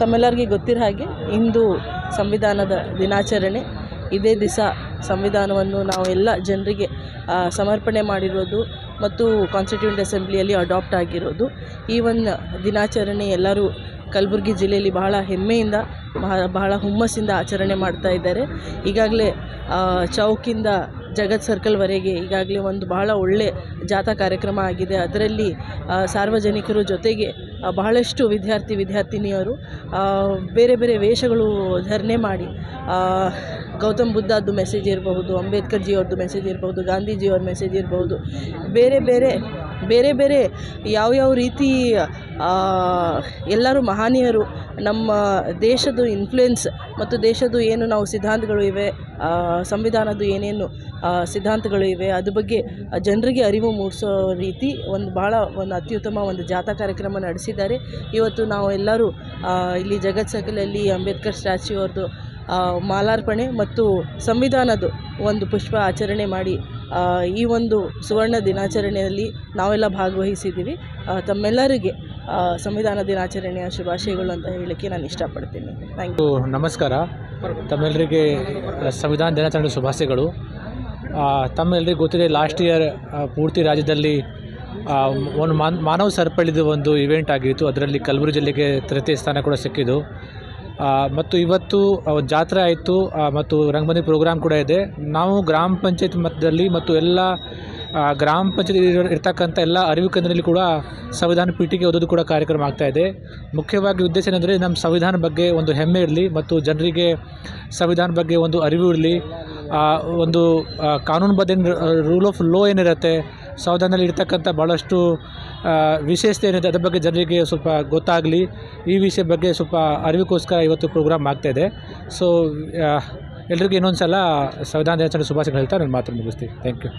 ತಮ್ಮೆಲ್ಲರಿಗೂ ಗೊತ್ತಿರೋ ಹಾಗೆ ಇಂದು ಸಂವಿಧಾನದ ದಿನಾಚರಣೆ ಇದೇ ದಿವಸ ಸಂವಿಧಾನವನ್ನು ನಾವು ಎಲ್ಲ ಜನರಿಗೆ ಸಮರ್ಪಣೆ ಮಾಡಿರೋದು ಮತ್ತು ಕಾನ್ಸ್ಟಿಟ್ಯೂಂಟ್ ಅಸೆಂಬ್ಲಿಯಲ್ಲಿ ಅಡಾಪ್ಟ್ ಆಗಿರೋದು. ಈ ಒಂದು ದಿನಾಚರಣೆ ಎಲ್ಲರೂ ಕಲಬುರಗಿ ಜಿಲ್ಲೆಯಲ್ಲಿ ಬಹಳ ಹೆಮ್ಮೆಯಿಂದ ಬಹಳ ಹುಮ್ಮಸ್ಸಿಂದ ಆಚರಣೆ ಮಾಡ್ತಾ ಇದ್ದಾರೆ. ಈಗಾಗಲೇ ಚೌಕಿಂದ ಜಗತ್ ಸರ್ಕಲ್ವರೆಗೆ ಈಗಾಗಲೇ ಒಂದು ಬಹಳ ಒಳ್ಳೆ ಜಾಥಾ ಕಾರ್ಯಕ್ರಮ ಆಗಿದೆ. ಅದರಲ್ಲಿ ಸಾರ್ವಜನಿಕರು ಜೊತೆಗೆ ಬಹಳಷ್ಟು ವಿದ್ಯಾರ್ಥಿ, ವಿದ್ಯಾರ್ಥಿನಿಯರು ಬೇರೆ ಬೇರೆ ವೇಷಗಳು ಧರಣೆ ಮಾಡಿ ಗೌತಮ್ ಬುದ್ಧದ್ದು ಮೆಸೇಜ್ ಇರಬಹುದು ಅಂಬೇಡ್ಕರ್ ಜಿಯವ್ರದ್ದು ಮೆಸೇಜ್ ಇರಬಹುದು, ಗಾಂಧೀಜಿಯವ್ರ ಮೆಸೇಜ್ ಇರಬಹುದು, ಬೇರೆ ಬೇರೆ ಬೇರೆ ಬೇರೆ ಯಾವ್ಯಾವ ರೀತಿ ಎಲ್ಲರೂ ಮಹನೀಯರು ನಮ್ಮ ದೇಶದ ಇನ್ಫ್ಲುಯೆನ್ಸ್ ಮತ್ತು ದೇಶದ ಏನು ನಾವು ಸಿದ್ಧಾಂತಗಳು ಇವೆ ಸಂವಿಧಾನದ್ದು ಏನೇನು ಸಿದ್ಧಾಂತಗಳು ಇವೆ ಅದ್ರ ಬಗ್ಗೆ ಜನರಿಗೆ ಅರಿವು ಮೂಡಿಸೋ ರೀತಿ ಒಂದು ಭಾಳ ಒಂದು ಅತ್ಯುತ್ತಮ ಒಂದು ಜಾಥಾ ಕಾರ್ಯಕ್ರಮ ನಡೆಸಿದ್ದಾರೆ. ಇವತ್ತು ನಾವು ಎಲ್ಲರೂ ಇಲ್ಲಿ ಜಗತ್ ಸರ್ಕಲಲ್ಲಿ ಅಂಬೇಡ್ಕರ್ ಸ್ಟ್ಯಾಚ್ಯೂ ಅವ್ರದ್ದು ಮಾಲಾರ್ಪಣೆ ಮತ್ತು ಸಂವಿಧಾನದ ಒಂದು ಪುಷ್ಪ ಆಚರಣೆ ಮಾಡಿ ಈ ಒಂದು ಸುವರ್ಣ ದಿನಾಚರಣೆಯಲ್ಲಿ ನಾವೆಲ್ಲ ಭಾಗವಹಿಸಿದ್ದೀವಿ. ತಮ್ಮೆಲ್ಲರಿಗೆ ಸಂವಿಧಾನ ದಿನಾಚರಣೆಯ ಶುಭಾಶಯಗಳು ಅಂತ ಹೇಳಲಿಕ್ಕೆ ನಾನು ಇಷ್ಟಪಡ್ತೀನಿ. ಥ್ಯಾಂಕ್ ಯು ನಮಸ್ಕಾರ. ತಮ್ಮೆಲ್ಲರಿಗೆ ಸಂವಿಧಾನ ದಿನಾಚರಣೆ ಶುಭಾಶಯಗಳು. ತಮ್ಮೆಲ್ಲರಿಗೂ ಗೊತ್ತಿದೆ ಲಾಸ್ಟ್ ಇಯರ್ ಪೂರ್ತಿ ರಾಜ್ಯದಲ್ಲಿ ಒಂದು ಮಾನ್, ಮಾನವ ಸರ್ಪಳಿದ ಒಂದು ಇವೆಂಟ್ ಆಗಿತ್ತು. ಅದರಲ್ಲಿ ಕಲಬುರಗಿ ಜಿಲ್ಲೆಗೆ ತೃತೀಯ ಸ್ಥಾನ ಕೂಡ ಸಿಕ್ಕಿದ್ದು. ಮತ್ತು ಇವತ್ತು ಜಾತ್ರೆ ಆಯಿತು ಮತ್ತು ರಂಗಮಂದಿರ ಪ್ರೋಗ್ರಾಮ್ ಕೂಡ ಇದೆ. ನಾವು ಗ್ರಾಮ ಪಂಚಾಯತ್ ಮಟ್ಟದಲ್ಲಿ ಮತ್ತು ಎಲ್ಲ ಗ್ರಾಮ ಪಂಚಾಯತ್ ಇರ್ತಕ್ಕಂಥ ಎಲ್ಲ ಅರಿವು ಕೇಂದ್ರದಲ್ಲಿ ಕೂಡ ಸಂವಿಧಾನ ಪೀಠಿಗೆ ಓದೋದು ಕೂಡ ಕಾರ್ಯಕ್ರಮ ಆಗ್ತಾ ಇದೆ. ಮುಖ್ಯವಾಗಿ ಉದ್ದೇಶ ಏನಂದರೆ ನಮ್ಮ ಸಂವಿಧಾನ ಬಗ್ಗೆ ಒಂದು ಹೆಮ್ಮೆ ಇರಲಿ ಮತ್ತು ಜನರಿಗೆ ಸಂವಿಧಾನ ಬಗ್ಗೆ ಒಂದು ಅರಿವು ಇರಲಿ. ಒಂದು ಕಾನೂನುಬದ್ಧ ರೂಲ್ ಆಫ್ ಲೋ ಏನಿರುತ್ತೆ ಸಂವಿಧಾನದಲ್ಲಿ ಇರ್ತಕ್ಕಂಥ ಭಾಳಷ್ಟು ವಿಶೇಷತೆ ಏನಿದೆ ಅದ್ರ ಬಗ್ಗೆ ಜನರಿಗೆ ಸ್ವಲ್ಪ ಗೊತ್ತಾಗಲಿ. ಈ ವಿಷಯ ಬಗ್ಗೆ ಸ್ವಲ್ಪ ಅರಿವಿಗೋಸ್ಕರ ಇವತ್ತು ಪ್ರೋಗ್ರಾಮ್ ಆಗ್ತಾಯಿದೆ. ಸೊ ಎಲ್ರಿಗೂ ಇನ್ನೊಂದು ಸಲ ಸಂವಿಧಾನ ದಿನಾಚರಣೆ ಶುಭಾಶಯಗಳು ಹೇಳ್ತಾ ನಾನು ಮಾತು ಮುಗಿಸ್ತೀನಿ. Thank you